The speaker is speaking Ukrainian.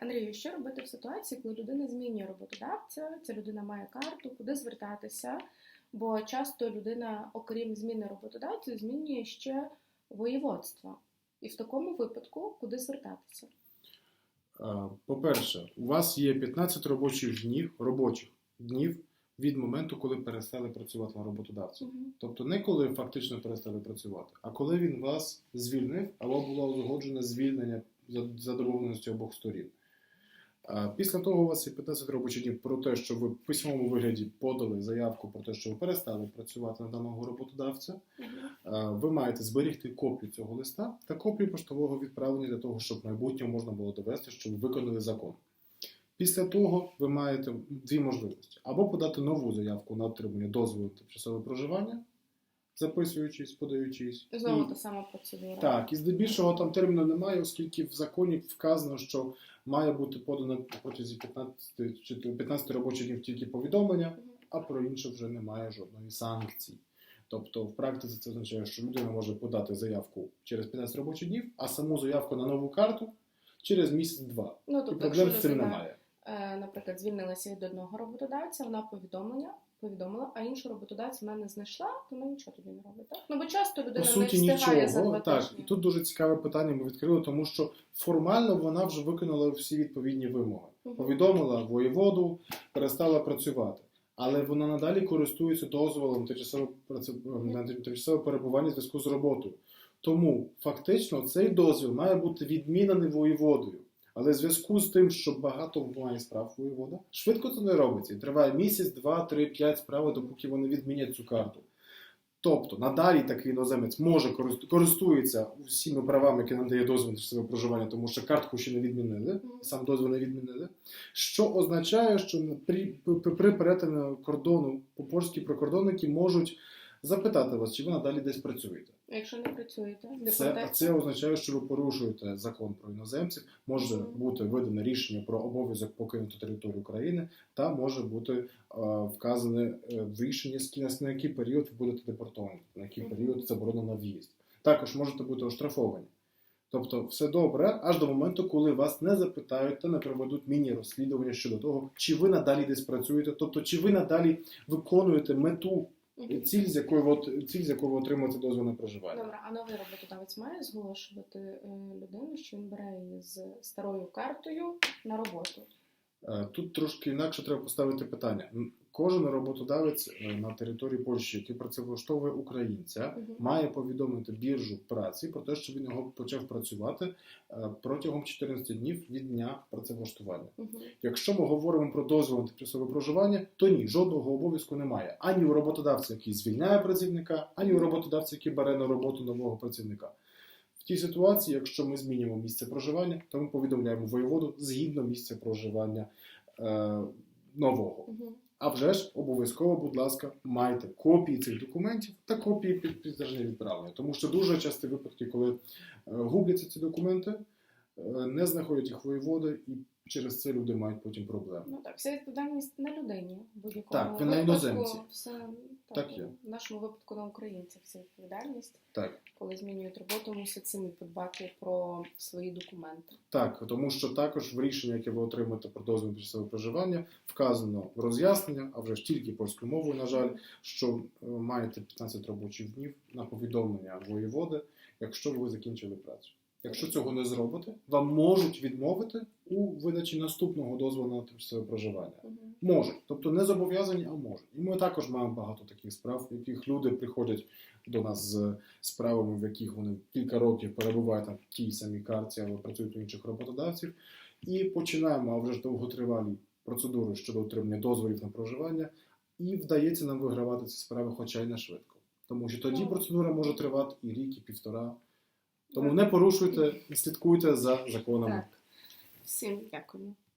Андрію, що робити в ситуації, коли людина змінює роботодавця, ця людина має карту, куди звертатися? Бо часто людина, окрім зміни роботодавця, змінює ще воєводство. І в такому випадку куди звертатися? По-перше, у вас є 15 робочих днів, робочих днів від моменту, коли перестали працювати на роботодавця. Мгм. Тобто не коли фактично перестали працювати, а коли він вас звільнив або було узгоджене звільнення за, за обох сторін. Після того у вас є 15 робочих днів про те, що ви в письмовому вигляді подали заявку про те, що ви перестали працювати на даного роботодавця. Ви маєте зберігти копію цього листа та копію поштового відправлення для того, щоб в майбутньому можна було довести, що ви виконали закон. Після того ви маєте дві можливості: або подати нову заявку на отримання дозволу тимчасове проживання, записуючись, подаючись. Знову І- та сама процедура. так, і здебільшого там терміну немає, оскільки в законі вказано, що має бути подано протягом 15, чи 15 робочих днів тільки повідомлення, а про інше вже немає жодної санкції. Тобто, в практиці це означає, що людина може подати заявку через 15 робочих днів, а саму заявку на нову карту через місяць-два. Ну, І тобто, проблем з цим немає. Наприклад, звільнилася від одного роботодавця, вона повідомлення повідомила, а іншого роботодавця вона не знайшла, то вона нічого тоді не робить. Так? Ну бо часто людина По суті, не встигає за два Так, і тут дуже цікаве питання ми відкрили, тому що формально вона вже виконала всі відповідні вимоги. Мгм. повідомила воєводу, перестала працювати. Але вона надалі користується дозволом тимчасове на тимчасове перебування в зв'язку з роботою. Тому фактично цей дозвіл має бути відмінений воєводою. Але в зв'язку з тим, що багато має справ воєвода, швидко це не робиться. І триває місяць, два, три, п'ять справи, допоки вони відмінять цю карту. Тобто надалі такий іноземець може корист- користується усіма правами, які нам дає дозвіл на тимчасове проживання, тому що картку ще не відмінили, сам дозвіл не відмінили. Що означає, що при, при, при перетині кордону польські прикордонники можуть запитати вас, чи ви надалі десь працюєте. А Якщо не працюєте, Це, депортація. це означає, що ви порушуєте закон про іноземців, може Мгм. бути видане рішення про обов'язок покинути територію України, та може бути е, вказане е, в рішенні, скі- на який період ви будете депортовані, на який Мгм. період заборонено в'їзд. Також можете бути оштрафовані. Тобто, все добре, аж до моменту, коли вас не запитають та не проведуть міні-розслідування щодо того, чи ви надалі десь працюєте, тобто чи ви надалі виконуєте мету. Ціль, з якою ви ціль, з якою ви отримуєте дозвіл на проживання. Добре, а новий роботодавець має зголошувати е, людину, що він бере її з старою картою на роботу. Е, Тут трошки інакше треба поставити питання. Кожен роботодавець е, на території Польщі, який працевлаштовує українця, Мгм. має повідомити біржу праці про те, що він його почав працювати е, протягом 14 днів від дня працевлаштування. Мгм. Якщо ми говоримо про дозвіл на тимчасове проживання, то ні, жодного обов'язку немає ані у роботодавця, який звільняє працівника, ані у роботодавця, який бере на роботу нового працівника. В тій ситуації, якщо ми змінюємо місце проживання, то ми повідомляємо воєводу згідно місця проживання е, нового. Мгм. А вже ж обов'язково, будь ласка, майте копії цих документів та копії під підтвердження відправлення. Тому що дуже часті випадки, коли е, губляться ці документи, е, не знаходять їх воєводи, і через це люди мають потім проблеми. Ну так, вся відповідальність на людині в будь-якому Так, на іноземці. Все, Так є. В нашому випадку на українцях вся відповідальність. Так. Коли змінюють роботу, мусять самі подбати про свої документи. Так, тому що також в рішенні, яке ви отримаєте про дозвіл на проживання, вказано роз'яснення, а вже ж тільки польською мовою, на жаль, що е, маєте 15 робочих днів на повідомлення воєводи, якщо ви закінчили працю. Якщо цього не зробите, вам можуть відмовити у видачі наступного дозволу на тимчасове проживання. Мгм. Можуть, тобто не зобов'язані, а можуть. І ми також маємо багато таких справ, в яких люди приходять до нас з справами, в яких вони кілька років перебувають на тій самій карті, але працюють у інших роботодавців. І починаємо, а вже ж довготривалі процедури щодо отримання дозволів на проживання, і вдається нам вигравати ці справи, хоча й не швидко. Тому що тоді Ну. процедура може тривати і рік, і півтора. Тому не порушуйте, слідкуйте за законами. Так. Всім дякую.